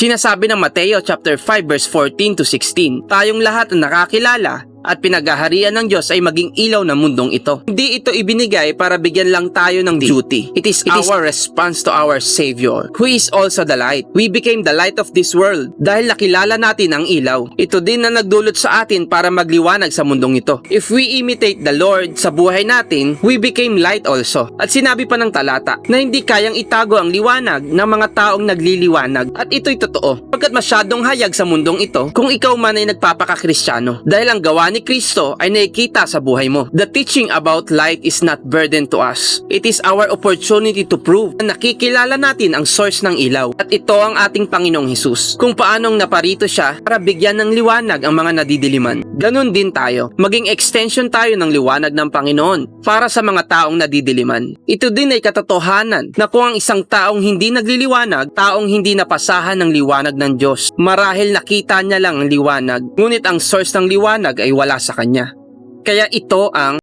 Sinasabi ng Mateo chapter 5 verse 14 to 16, tayong lahat na nakakilala at pinagaharian ng Diyos ay maging ilaw ng mundong ito. Hindi ito ibinigay para bigyan lang tayo ng duty. It is our response to our Savior, who is also the light. We became the light of this world dahil nakilala natin ang ilaw. Ito din na nagdulot sa atin para magliwanag sa mundong ito. If we imitate the Lord sa buhay natin, we became light also. At sinabi pa ng talata na hindi kayang itago ang liwanag ng mga taong nagliliwanag. At ito'y totoo. Pagkat masyadong hayag sa mundong ito, kung ikaw man ay nagpapakakristyano. Dahil ang gawa ni Kristo ay nakikita sa buhay mo. The teaching about light is not burden to us. It is our opportunity to prove na nakikilala natin ang source ng ilaw. At ito ang ating Panginoong Hesus. Kung paanong naparito siya para bigyan ng liwanag ang mga nadidiliman. Ganon din tayo. Maging extension tayo ng liwanag ng Panginoon para sa mga taong nadidiliman. Ito din ay katotohanan na kung ang isang taong hindi nagliliwanag, taong hindi napasahan ng liwanag ng Diyos, marahil nakita niya lang ang liwanag, ngunit ang source ng liwanag ay wala sa kanya. Kaya ito ang